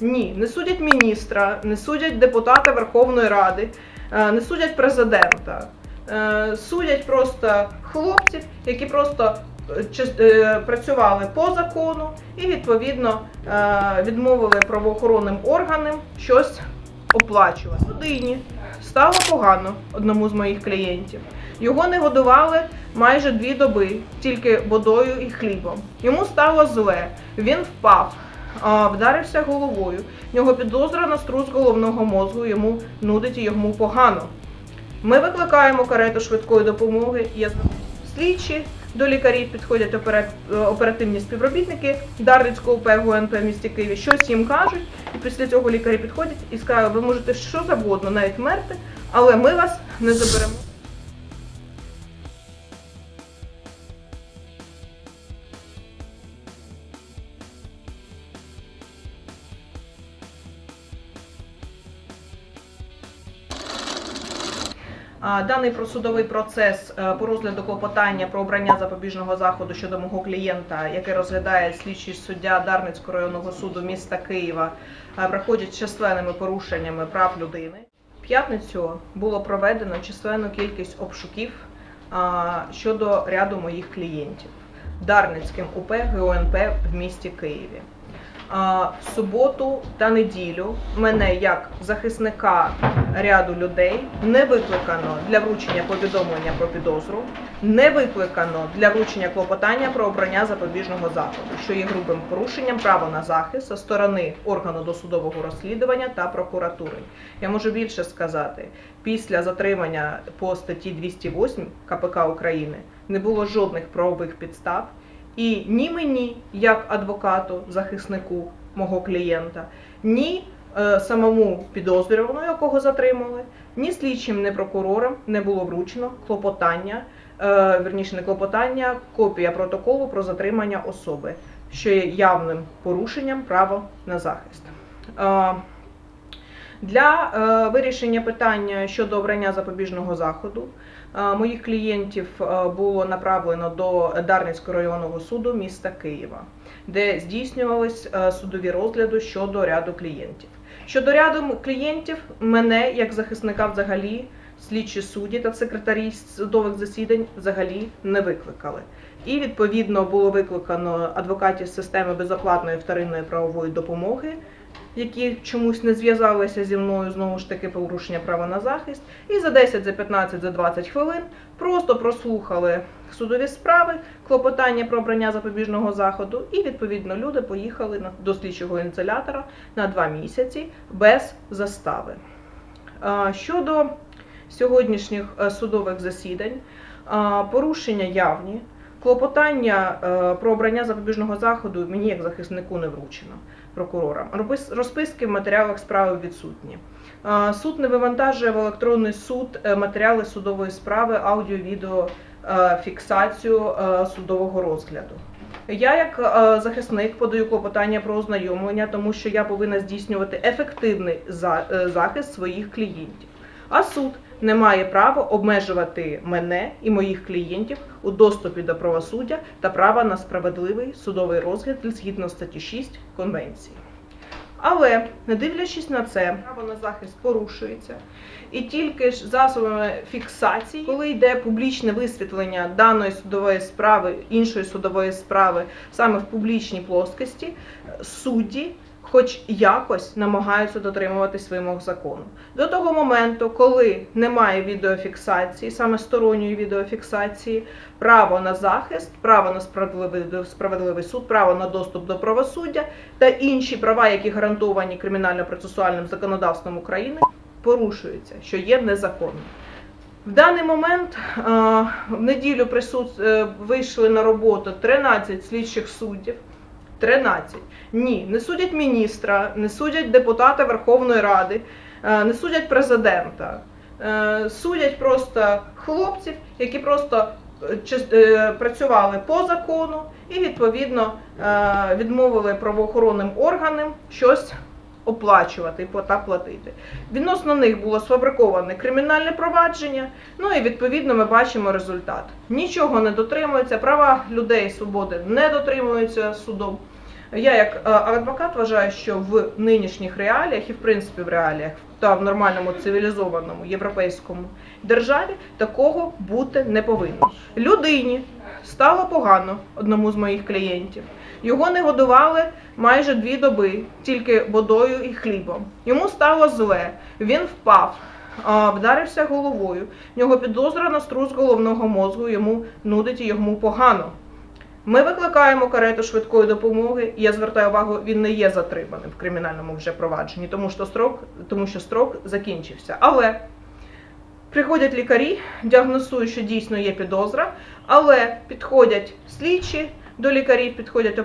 Ні, не судять міністра, не судять депутата Верховної Ради, е, не судять президента. Е, Судять просто хлопців, які просто е, працювали по закону і відповідно відмовили правоохоронним органам щось оплачувати. Людині стало погано одному з моїх клієнтів. Його не годували майже дві доби, тільки водою і хлібом. Йому стало зле, він впав, вдарився головою. В нього підозра на струс головного мозку, йому нудить і йому погано. Ми викликаємо карету швидкої допомоги. Є слідчі до лікарів підходять оперативні співробітники Дарницького УП ГУНП в місті Києві, щось їм кажуть, і після цього лікарі підходять і скажуть, ви можете що завгодно, навіть мерти, але ми вас не заберемо. Даний просудовий процес е, по розгляду клопотання про обрання запобіжного заходу щодо мого клієнта, який розглядає слідчий суддя Дарницького районного суду міста Києва, е, проходять численними порушеннями прав людини. П'ятницю було проведено численну кількість обшуків щодо ряду моїх клієнтів Дарницьким УП ГУНП в місті Києві. В суботу та неділю мене як захисника ряду людей не викликано для вручення повідомлення про підозру, не викликано для вручення клопотання про обрання запобіжного заходу, що є грубим порушенням права на захист зі сторони органу досудового розслідування та прокуратури. Я можу більше сказати, після затримання по статті 208 КПК України не було жодних правових підстав. І ні мені, як адвокату, захиснику мого клієнта, ні е, самому підозрюваному, якого затримали, ні слідчим, ні прокурорам не було вручено клопотання, е, верніше не клопотання, копія протоколу про затримання особи, що є явним порушенням права на захист. Е, для е, вирішення питання щодо обрання запобіжного заходу е, моїх клієнтів е, було направлено до Дарницького районного суду міста Києва, де здійснювались судові розгляди щодо ряду клієнтів. Щодо ряду клієнтів, мене як захисника взагалі слідчі судді та секретарі судових засідань взагалі не викликали. І відповідно було викликано адвокатів системи безоплатної вторинної правової допомоги які чомусь не зв'язалися зі мною знову ж таки порушення права на захист, і за 10, за 15, за 20 хвилин просто прослухали судові справи, клопотання про обрання запобіжного заходу, і відповідно люди поїхали до слідчого ініціатора на два місяці без застави. Щодо сьогоднішніх е, судових засідань, порушення явні. Клопотання е, про обрання запобіжного заходу мені як захиснику не вручено прокурорам. Розпис- Розписки в матеріалах справи відсутні. Е, Суд не вивантажує в електронний суд е, матеріали судової справи, аудіо, відео, фіксацію судового розгляду. Я, як захисник, подаю клопотання про ознайомлення, тому що я повинна здійснювати ефективний захист своїх клієнтів. А суд не має права обмежувати мене і моїх клієнтів у доступі до правосуддя та права на справедливий судовий розгляд згідно статті 6 Конвенції. Але, не дивлячись на це, право на захист порушується. І тільки ж засобами фіксації, коли йде публічне висвітлення даної судової справи, іншої судової справи саме в публічній плоскості, судді хоч якось намагаються дотримуватись вимог закону. До того моменту, коли немає відеофіксації, саме сторонньої відеофіксації, право на захист, право на справедливий, справедливий суд, право на доступ до правосуддя та інші права, які гарантовані кримінально-процесуальним законодавством України, порушуються, що є незаконним. В даний момент е, в неділю присут... е, вийшли на роботу 13 слідчих суддів. 13. Ні, не судять міністра, не судять депутата Верховної Ради, е, не судять президента. Е, Судять просто хлопців, які просто е, працювали по закону і відповідно відмовили правоохоронним органам щось оплачувати та платити. Відносно них було сфабриковане кримінальне провадження. Ну і відповідно ми бачимо результат. Нічого не дотримується, права людей свободи не дотримуються судом. Я як е, адвокат вважаю, що в нинішніх реаліях і в принципі в реаліях та в нормальному цивілізованому європейському державі такого бути не повинно. Людині стало погано одному з моїх клієнтів. Його не годували майже дві доби, тільки водою і хлібом. Йому стало зле, він впав, вдарився головою. В нього підозра на струс головного мозку, йому нудить і йому погано. Ми викликаємо карету швидкої допомоги. і Я звертаю увагу, він не є затриманим в кримінальному вже провадженні, тому що строк, тому що строк закінчився. Але приходять лікарі, діагностують, що дійсно є підозра, але підходять слідчі. До лікарів підходять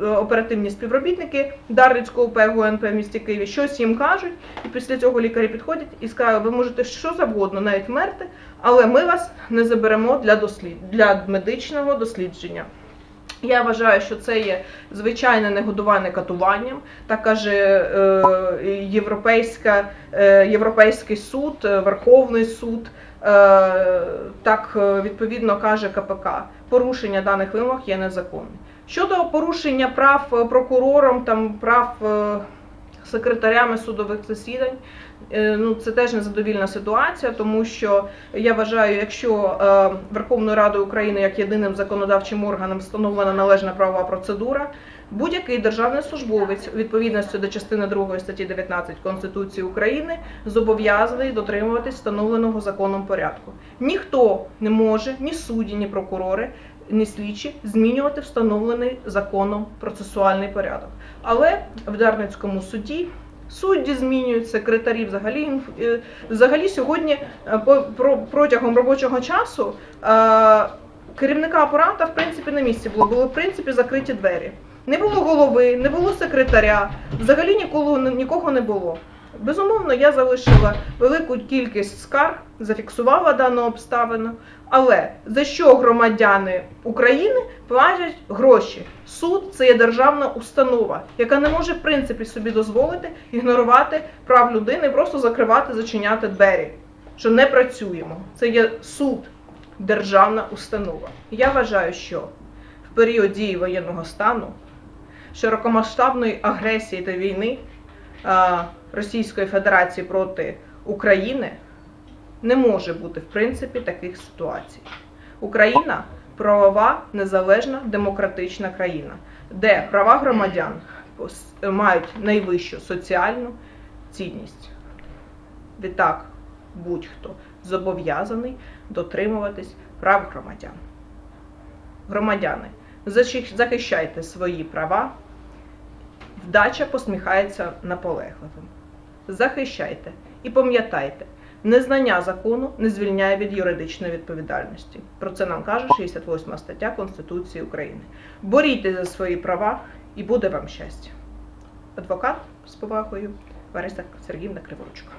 оперативні співробітники Дарницького УП в місті Києві, щось їм кажуть, і після цього лікарі підходять і скажуть, ви можете що завгодно, навіть вмерти, але ми вас не заберемо для дослід... для медичного дослідження. Я вважаю, що це є звичайне негодування катуванням, так каже е, європейська, е, Європейський суд, е, Верховний суд, е, так е, відповідно каже КПК. Порушення даних вимог є незаконним. Щодо порушення прав е, прокурором, там прав е, секретарями судових засідань, ну це теж незадовільна ситуація, тому що я вважаю, якщо е, Верховною Радою України як єдиним законодавчим органом встановлена належна правова процедура, будь-який державний службовець у відповідності до частини 2 статті 19 Конституції України зобов'язаний дотримуватись встановленого законом порядку. Ніхто не може, ні судді, ні прокурори, ні слідчі змінювати встановлений законом процесуальний порядок. Але в Дарницькому суді судді змінюють секретарі. Взагалі е, взагалі сьогодні е, протягом робочого часу е, керівника апарата в принципі на місці було. Були в принципі закриті двері. Не було голови, не було секретаря. Взагалі ніколи нікого не було. Безумовно, я залишила велику кількість скарг, зафіксувала дану обставину. Але за що громадяни України платять гроші? Суд це є державна установа, яка не може в принципі собі дозволити ігнорувати прав людини, просто закривати, зачиняти двері, що не працюємо. Це є суд, державна установа. Я вважаю, що в період дії воєнного стану, широкомасштабної агресії та війни Російської Федерації проти України не може бути в принципі таких ситуацій. Україна правова, незалежна, демократична країна, де права громадян мають найвищу соціальну цінність. Відтак, будь-хто зобов'язаний дотримуватись прав громадян. Громадяни, захищайте свої права. Вдача посміхається наполегливим. Захищайте і пам'ятайте, незнання закону не звільняє від юридичної відповідальності. Про це нам каже 68 стаття Конституції України. Боріться за свої права і буде вам щастя. Адвокат з повагою Лариса Сергіївна Криворучка.